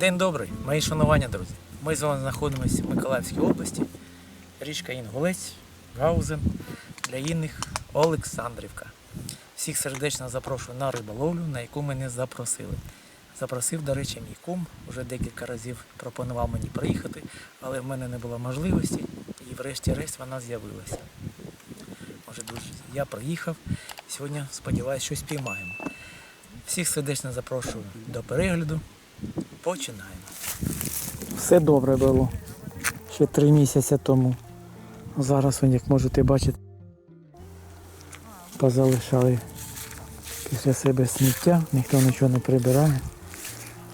День добрий, мої шанування, друзі. Ми з вами знаходимося в Миколаївській області, річка Інгулець, Гаузен, для інних Олександрівка. Всіх сердечно запрошую на риболовлю, на яку мене запросили. Запросив, до речі, мій кум, вже декілька разів пропонував мені приїхати, але в мене не було можливості і врешті-решт вона з'явилася. Може, друзі, я приїхав сьогодні, сподіваюся, щось піймаємо. Всіх сердечно запрошую до перегляду. Починаємо. Все добре було. Ще три місяці тому. Зараз, як можете бачити, позалишали після себе сміття, ніхто нічого не прибирає.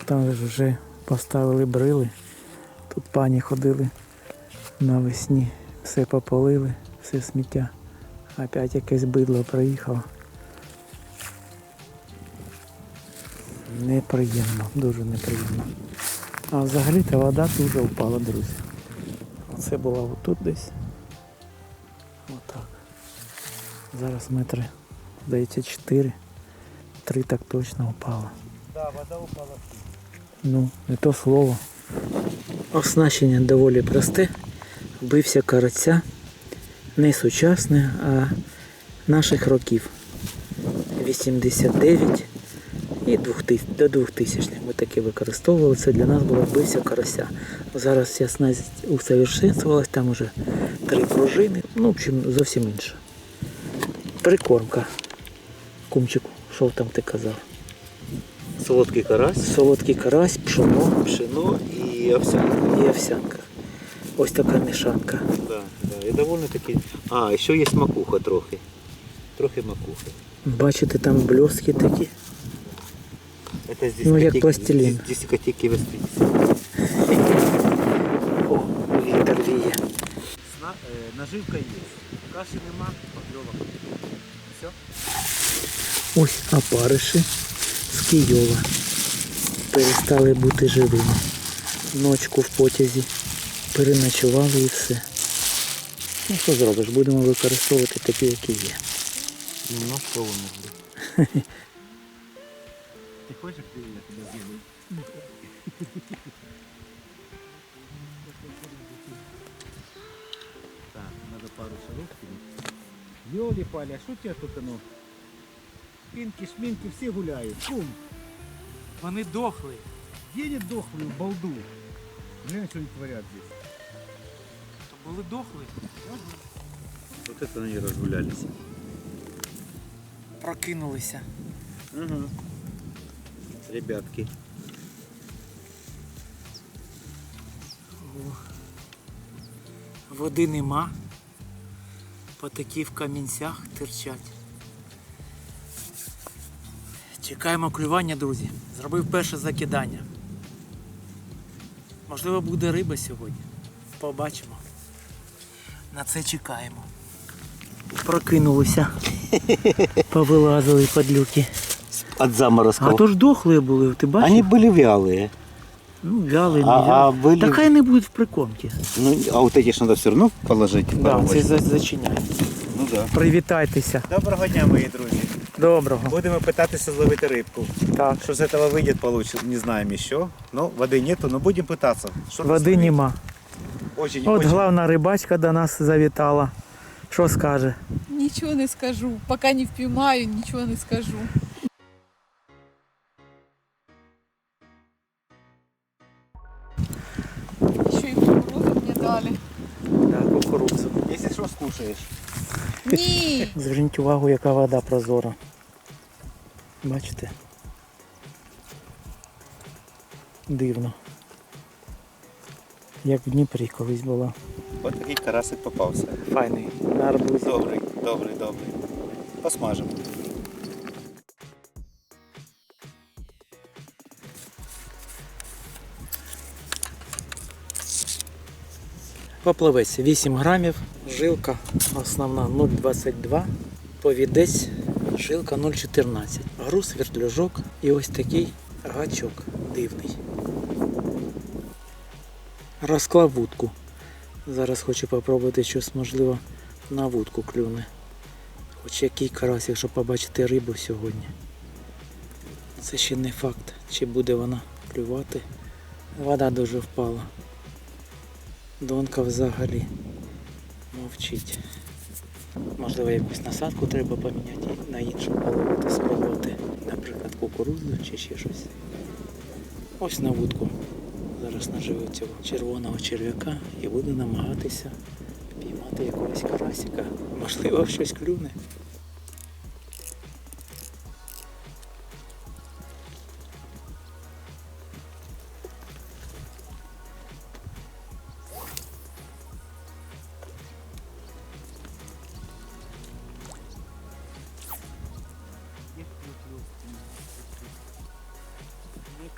Там вже поставили брили. Тут пані ходили навесні, все пополили, все сміття. Опять якесь бидло приїхало. Неприємно, дуже неприємно. А взагалі-то вода дуже впала, друзі. Оце була отут десь. Отак. Зараз метри, здається, 4. Три так точно впало. Да, вода упала. Ну, не то слово. Оснащення доволі просте. Бився караця. Не сучасне, а наших років. 89 і до 2000 Ми таке використовували. Це для нас була бився карася. Зараз снасть усовершенствувалась, там уже три пружини. Ну, в общем, зовсім інше. Прикормка. Кумчику, що там ти казав? Солодкий карась, Солодкий карась, пшоно пшено і овсянка. і овсянка. Ось така мішанка. Да, да. І довольно таки. А, ще є макуха трохи. Трохи макухи. Бачите, там бльоски такі. Это з Ну, як дискотеки- пластилін. з дискотеки 80. О, вітер віє. Наживка є. Каші нема, покльовок. Все? Ось опариші з Києва. Перестали бути живими. Ночку в потязі. Переночували і все. Ну що зробиш? Будемо використовувати такі, які є. Немножко умерли. Ти хочеш, я тебе з'їду? Так, надо пару шаров кинуть. А что у тебя тут оно? Шпинки, шминки, все гуляют. Кум, Вони дохли. где не дохлую балду? Глянь, что они творят здесь. Були дохли. Вот это они разгулялись. Прокинулися. Угу. Ребятки. Води нема. Потакі в камінцях терчать. Чекаємо клювання, друзі. Зробив перше закидання. Можливо, буде риба сьогодні. Побачимо. На це чекаємо. Прокинулися. Повилазили падлюки От заморозков. А то ж дохлі були, ти бачиш? Они были вялые. Ну, вяли, не А- вяли. а були- Та хай не будуть в прикормці. Ну, а вот эти ж надо все равно положить. в Да, коробочку. це за- зачиняє. Ну да. Привітайтеся. Доброго дня, мої друзі. Доброго. Будемо питатися зловити рибку. Так. Что с этого выйдет, получится, не знаем еще. Но воды нету, но будем пытаться. Что Води словить? нема. Очень, От очень. главна рибачка до нас завітала. Що скаже? Нічого не скажу. Поки не впіймаю, нічого не скажу. Дали. Так, кукурудзу. Если что, скушаешь. Ні! Зверніть увагу, яка вода прозора. Бачите? Дивно. Як в Дніпрі колись була. Вот такий карасик попався. Файний. На арбузі. Добрий, добрий, добрий. Посмажемо. Поплавець 8 грамів, жилка основна 0,22, повідець, жилка 0,14. Груз, вертлюжок і ось такий гачок дивний. Розклав вудку. Зараз хочу попробувати щось можливо на вудку клюне. Хоч який карась, якщо побачити рибу сьогодні. Це ще не факт, чи буде вона клювати. Вода дуже впала. Донка взагалі мовчить. Можливо, якусь насадку треба поміняти і на іншу половити, спробувати. Наприклад, кукурудзу чи ще щось. Ось на вудку. Зараз наживу цього червоного черв'яка і буду намагатися піймати якогось карасика. Можливо, щось клюне.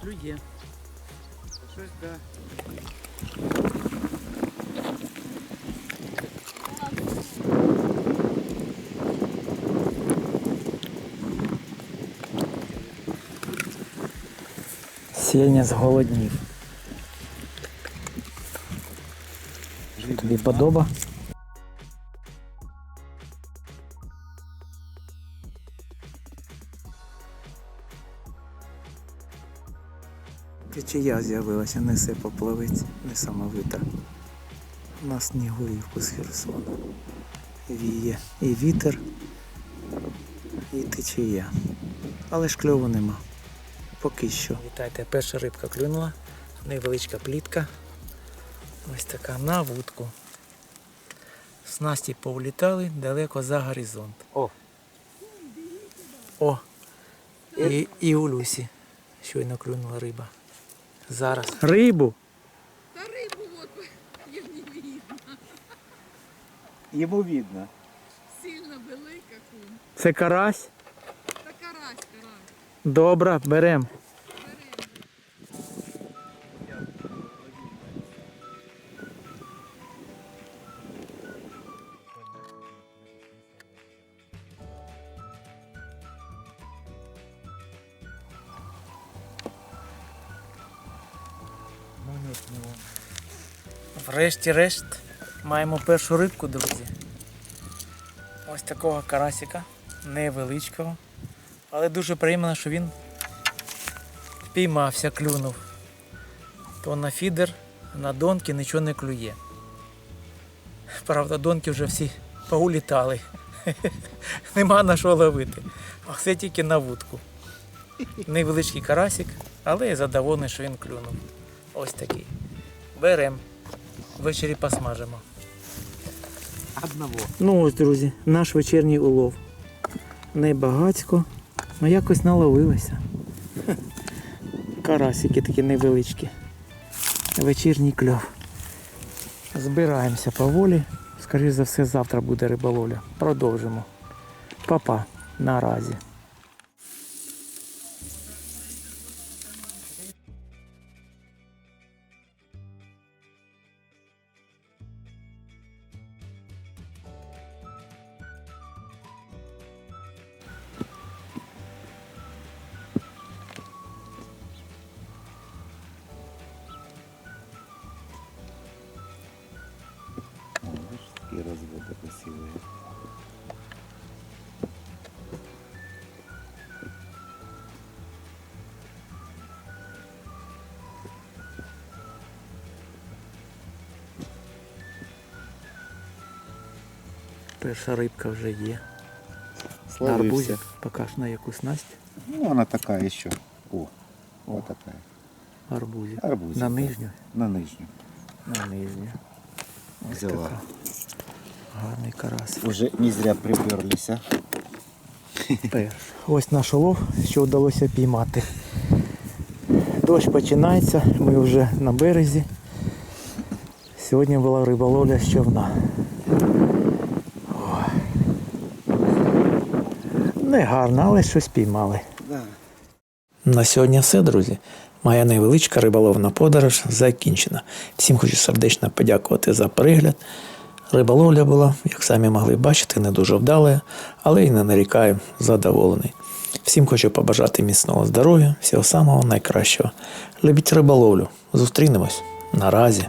клює. Щось да. Сеня зголоднів. Тобі подоба? Течія з'явилася, несе поплавець, несамовита. На снігурівку з Херсона. Віє і вітер, і течія. Але ж кльову нема. Поки що. Вітайте, перша рибка клюнула. Невеличка плітка. Ось така на вудку. Снасті повлітали далеко за горизонт. О. О! І, і у Люсі щойно клюнула риба. Зараз. Рибу! Та рибу от я не видно. Йому видно. Сильно велика кум. Це карась. Та карась, карась. Добре, берем. Врешті-решт маємо першу рибку, друзі. Ось такого карасика, невеличкого. Але дуже приємно, що він впіймався, клюнув. То на фідер, на донки нічого не клює. Правда, донки вже всі поулітали. Нема на що ловити. А все тільки на вудку. Невеличкий карасик, але я задоволений, що він клюнув. Ось такий. Берем. Ввечері посмажимо. Одного. Ну ось, друзі, наш вечірній улов. Небагацько, але якось наловилося. Карасики такі невеличкі. Вечірній кльов. Збираємося поволі. Скоріше за все, завтра буде риболовля. Продовжимо. Папа, наразі. Такие разводы красивые. Перша рибка вже є. Арбузі. Покаж на яку снасть. Ну, она такая еще. О, вот такая. Арбузі. Арбузик. На нижню. На нижнюю. На нижню. Ось Взяла. Гарний карась. Уже не зря? Перш. Ось наш улов, що вдалося піймати. Дощ починається, ми вже на березі. Сьогодні була риболовля з човна. Не гарно, але щось піймали. Да. На сьогодні все, друзі. Моя невеличка риболовна подорож закінчена. Всім хочу сердечно подякувати за перегляд. Риболовля була, як самі могли бачити, не дуже вдала, але й не нарікаю, задоволений. Всім хочу побажати міцного здоров'я, всього самого найкращого. Любіть риболовлю. Зустрінемось. Наразі.